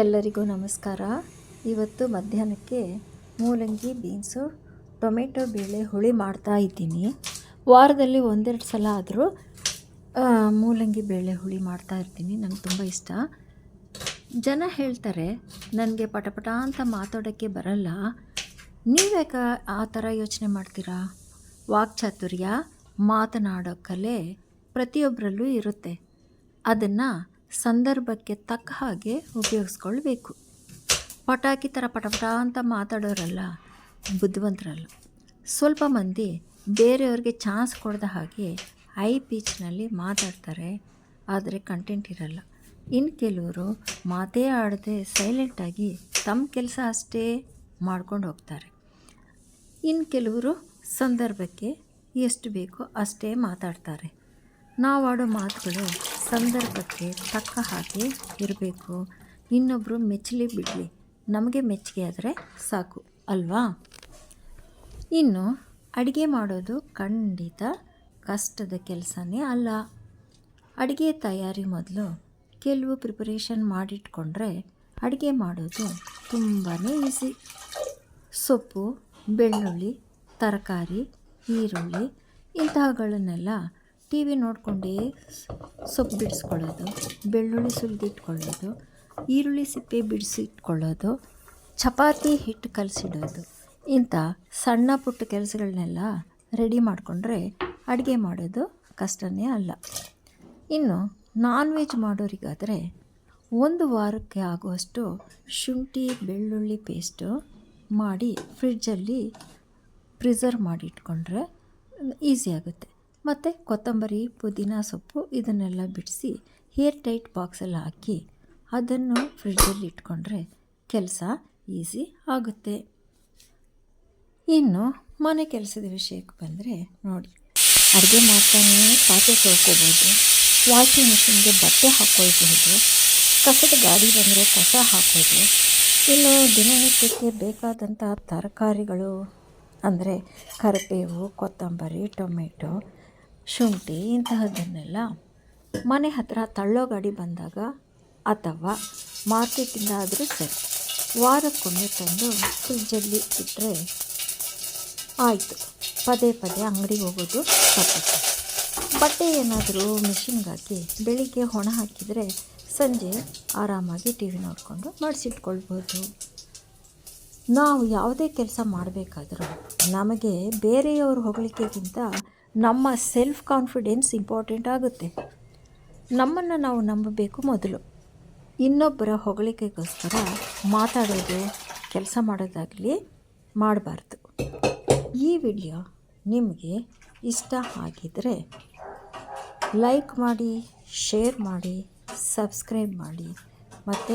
ಎಲ್ಲರಿಗೂ ನಮಸ್ಕಾರ. ಇವತ್ತು ಮಧ್ಯಾಹ್ನಕ್ಕೆ ಮೂಲಂಗಿ, ಬೀನ್ಸು, ಟೊಮೆಟೊ, ಬೇಳೆ, ಹುಳಿ ಮಾಡ್ತಾ ಇದ್ದೀನಿ. ವಾರದಲ್ಲಿ ಒಂದೆರಡು ಸಲ ಆದರೂ ಮೂಲಂಗಿ, ಬೇಳೆ, ಹುಳಿ ಮಾಡ್ತಾ ಇರ್ತೀನಿ. ನಂಗೆ ತುಂಬ ಇಷ್ಟ. ಜನ ಹೇಳ್ತಾರೆ ನನಗೆ ಪಟಪಟ ಅಂತ ಮಾತಾಡೋಕ್ಕೆ ಬರಲ್ಲ. ನೀವ್ಯಾಕೆ ಆ ಥರ ಯೋಚನೆ ಮಾಡ್ತೀರಾ? ವಾಕ್ಚಾತುರ್ಯ ಮಾತನಾಡೋ ಕಲೆ ಪ್ರತಿಯೊಬ್ಬರಲ್ಲೂ ಇರುತ್ತೆ. ಅದನ್ನು ಸಂದರ್ಭಕ್ಕೆ ತಕ್ಕ ಹಾಗೆ ಉಪಯೋಗಿಸ್ಕೊಳ್ಬೇಕು. ಪಟಾಕಿ ಥರ ಪಟಪಟ ಅಂತ ಮಾತಾಡೋರಲ್ಲ, ಬುದ್ಧಿವಂತರಲ್ಲ. ಸ್ವಲ್ಪ ಮಂದಿ ಬೇರೆಯವ್ರಿಗೆ ಚಾನ್ಸ್ ಕೊಡದ ಹಾಗೆ ಐ ಪೀಚ್ನಲ್ಲಿ ಮಾತಾಡ್ತಾರೆ, ಆದರೆ ಕಂಟೆಂಟ್ ಇರಲ್ಲ. ಇನ್ನು ಕೆಲವರು ಮಾತೇ ಆಡದೆ ಸೈಲೆಂಟಾಗಿ ತಮ್ಮ ಕೆಲಸ ಅಷ್ಟೇ ಮಾಡ್ಕೊಂಡು ಹೋಗ್ತಾರೆ. ಇನ್ನು ಕೆಲವರು ಸಂದರ್ಭಕ್ಕೆ ಎಷ್ಟು ಬೇಕೋ ಅಷ್ಟೇ ಮಾತಾಡ್ತಾರೆ. ನಾವು ಆಡೋ ಮಾತುಗಳು ಸಂದರ್ಭಕ್ಕೆ ತಕ್ಕ ಹಾಗೆ ಇರಬೇಕು. ಇನ್ನೊಬ್ಬರು ಮೆಚ್ಚಲಿ ಬಿಡಲಿ. ನಮಗೆ ಮೆಚ್ಚುಗೆ ಆದರೆ ಸಾಕು, ಅಲ್ವಾ? ಇನ್ನು ಅಡುಗೆ ಮಾಡೋದು ಖಂಡಿತ ಕಷ್ಟದ ಕೆಲಸನೇ ಅಲ್ಲ. ಅಡುಗೆ ತಯಾರಿ ಮೊದಲು ಕೆಲವು ಪ್ರಿಪರೇಷನ್ ಮಾಡಿಟ್ಕೊಂಡ್ರೆ ಅಡುಗೆ ಮಾಡೋದು ತುಂಬಾ ಈಸಿ ಸೊಪ್ಪು, ಬೆಳ್ಳುಳ್ಳಿ, ತರಕಾರಿ, ಈರುಳ್ಳಿ ಇಂತಹಗಳನ್ನೆಲ್ಲ ಟಿ ವಿ ನೋಡಿಕೊಂಡೇ ಸೊಪ್ಪು ಬಿಡಿಸ್ಕೊಳ್ಳೋದು, ಬೆಳ್ಳುಳ್ಳಿ ಸುಲಿದಿಟ್ಕೊಳ್ಳೋದು ಈರುಳ್ಳಿ ಸಿಪ್ಪೆ ಬಿಡಿಸಿಟ್ಕೊಳ್ಳೋದು, ಚಪಾತಿ ಹಿಟ್ಟು ಕಲಸಿಡೋದು. ಇಂಥ ಸಣ್ಣ ಪುಟ್ಟ ಕೆಲಸಗಳನ್ನೆಲ್ಲ ರೆಡಿ ಮಾಡಿಕೊಂಡ್ರೆ ಅಡುಗೆ ಮಾಡೋದು ಕಷ್ಟನೇ ಅಲ್ಲ. ಇನ್ನು ನಾನ್ ವೆಜ್ ಮಾಡೋರಿಗಾದರೆ ಒಂದು ವಾರಕ್ಕೆ ಆಗುವಷ್ಟು ಶುಂಠಿ, ಬೆಳ್ಳುಳ್ಳಿ ಪೇಸ್ಟು ಮಾಡಿ ಫ್ರಿಡ್ಜಲ್ಲಿ ಪ್ರಿಸರ್ವ್ ಮಾಡಿ ಇಟ್ಕೊಂಡ್ರೆ ಈಸಿ ಆಗುತ್ತೆ. ಮತ್ತು ಕೊತ್ತಂಬರಿ, ಪುದೀನ ಸೊಪ್ಪು ಇದನ್ನೆಲ್ಲ ಬಿಡಿಸಿ ಹೇರ್ ಟೈಟ್ ಬಾಕ್ಸಲ್ಲಿ ಹಾಕಿ ಅದನ್ನು ಫ್ರಿಡ್ಜಲ್ಲಿ ಇಟ್ಕೊಂಡ್ರೆ ಕೆಲಸ ಈಸಿ ಆಗುತ್ತೆ. ಇನ್ನು ಮನೆ ಕೆಲಸದ ವಿಷಯಕ್ಕೆ ಬಂದರೆ ನೋಡಿ, ಅಡುಗೆ ಮಾಡ್ತಾನೆ, ಪಾತ್ರೆ ತೊಳ್ಕೊಬೋದು ವಾಷಿಂಗ್ ಮಿಷಿನ್ಗೆ ಬಟ್ಟೆ ಹಾಕ್ಕೊಳ್ಬಹುದು ಕಸದ ಗಾಡಿ ಬಂದರೆ ಕಸ ಹಾಕೋದು ಇನ್ನು ದಿನನಿತ್ಯಕ್ಕೆ ಬೇಕಾದಂಥ ತರಕಾರಿಗಳು ಅಂದರೆ ಕರಿಬೇವು, ಕೊತ್ತಂಬರಿ, ಟೊಮೆಟೊ ಶುಂಠಿ, ಇಂತಹದ್ದನ್ನೆಲ್ಲ ಮನೆ ಹತ್ತಿರ ತಳ್ಳೋ ಗಾಡಿ ಬಂದಾಗ ಅಥವಾ ಮಾರ್ಕೆಟಿಂದ ಆದರೂ ಸರಿ, ವಾರಕ್ಕೊಮ್ಮೆ ತಂದು ಫ್ರಿಜ್ಜಲ್ಲಿ ಇಟ್ಟರೆ ಆಯಿತು. ಪದೇ ಪದೇ ಅಂಗಡಿಗೆ ಹೋಗೋದು ತಪ್ಪುತ್ತೆ ಬಟ್ಟೆ ಏನಾದರೂ ಮಿಷಿನ್ಗೆ ಹಾಕಿ ಬೆಳಿಗ್ಗೆ ಹೊಣ ಹಾಕಿದರೆ ಸಂಜೆ ಆರಾಮಾಗಿ ಟಿ ವಿ ನೋಡಿಕೊಂಡು ಮಡಿಸಿಟ್ಕೊಳ್ಬೋದು. ನಾವು ಯಾವುದೇ ಕೆಲಸ ಮಾಡಬೇಕಾದ್ರೂ ನಮಗೆ ಬೇರೆಯವರು ಹೊಗಳಿಕೆಗಿಂತ ನಮ್ಮ ಸೆಲ್ಫ್ ಕಾನ್ಫಿಡೆನ್ಸ್ ಇಂಪಾರ್ಟೆಂಟ್ ಆಗುತ್ತೆ. ನಮ್ಮನ್ನು ನಾವು ನಂಬಬೇಕು ಮೊದಲು. ಇನ್ನೊಬ್ಬರ ಹೊಗಳಿಕೆಗೋಸ್ಕರ ಮಾತಾಡೋದು, ಕೆಲಸ ಮಾಡೋದಾಗಲಿ ಮಾಡಬಾರ್ದು. ಈ ವಿಡಿಯೋ ನಿಮಗೆ ಇಷ್ಟ ಆಗಿದ್ದರೆ ಲೈಕ್ ಮಾಡಿ ಶೇರ್ ಮಾಡಿ ಸಬ್ಸ್ಕ್ರೈಬ್ ಮಾಡಿ, ಮತ್ತು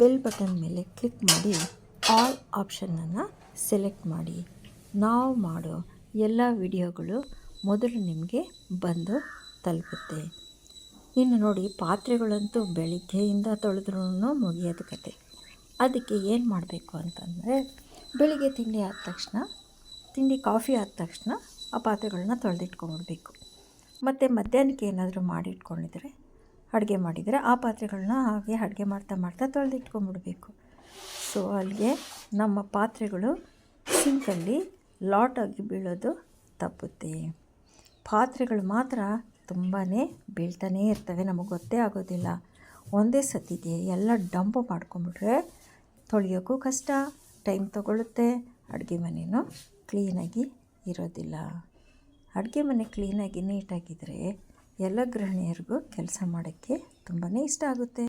ಬೆಲ್ ಬಟನ್ ಮೇಲೆ ಕ್ಲಿಕ್ ಮಾಡಿ ಆಲ್ ಆಪ್ಷನನ್ನು ಸೆಲೆಕ್ಟ್ ಮಾಡಿ. ನಾವು ಮಾಡೋ ಎಲ್ಲ ವಿಡಿಯೋಗಳು ಮೊದಲು ನಿಮಗೆ ಬಂದು ತಲುಪುತ್ತೆ. ಇನ್ನು ನೋಡಿ, ಪಾತ್ರೆಗಳಂತೂ ಬೆಳಿಗ್ಗೆಯಿಂದ ತೊಳೆದ್ರೂ ಮುಗಿಯೋದು ಕತೆ ಅದಕ್ಕೆ ಏನು ಮಾಡಬೇಕು ಅಂತಂದರೆ, ಬೆಳಿಗ್ಗೆ ತಿಂಡಿ ಆದ ತಕ್ಷಣ, ತಿಂಡಿ ಕಾಫಿ ಆದ ತಕ್ಷಣ ಆ ಪಾತ್ರೆಗಳನ್ನ ತೊಳೆದಿಟ್ಕೊಂಡ್ಬಿಡ್ಬೇಕು. ಮತ್ತು ಮಧ್ಯಾಹ್ನಕ್ಕೆ ಏನಾದರೂ ಮಾಡಿಟ್ಕೊಂಡಿದ್ರೆ, ಅಡುಗೆ ಮಾಡಿದರೆ ಆ ಪಾತ್ರೆಗಳನ್ನ ಹಾಗೆ ಅಡುಗೆ ಮಾಡ್ತಾ ಮಾಡ್ತಾ ತೊಳೆದಿಟ್ಕೊಂಡ್ಬಿಡ್ಬೇಕು. ಸೊ, ಅಲ್ಲಿಗೆ ನಮ್ಮ ಪಾತ್ರೆಗಳು ಸಿಂಕಲ್ಲಿ ಲಾಟಾಗಿ ಬೀಳೋದು ತಪ್ಪುತ್ತೆ. ಪಾತ್ರೆಗಳು ಮಾತ್ರ ತುಂಬಾ ಬೀಳ್ತಾನೇ ಇರ್ತವೆ, ನಮಗೆ ಗೊತ್ತೇ ಆಗೋದಿಲ್ಲ. ಒಂದೇ ಸತಿಗೆ ಎಲ್ಲ ಡಂಪ್ ಮಾಡ್ಕೊಂಬಿಟ್ರೆ ತೊಳೆಯೋಕ್ಕೂ ಕಷ್ಟ, ಟೈಮ್ ತೊಗೊಳುತ್ತೆ, ಅಡುಗೆ ಮನೆಯೂ ಕ್ಲೀನಾಗಿ ಇರೋದಿಲ್ಲ. ಅಡುಗೆ ಮನೆ ಕ್ಲೀನಾಗಿ ನೀಟಾಗಿದ್ದರೆ ಎಲ್ಲ ಗೃಹಿಣಿಯರಿಗೂ ಕೆಲಸ ಮಾಡೋಕ್ಕೆ ತುಂಬಾ ಇಷ್ಟ ಆಗುತ್ತೆ.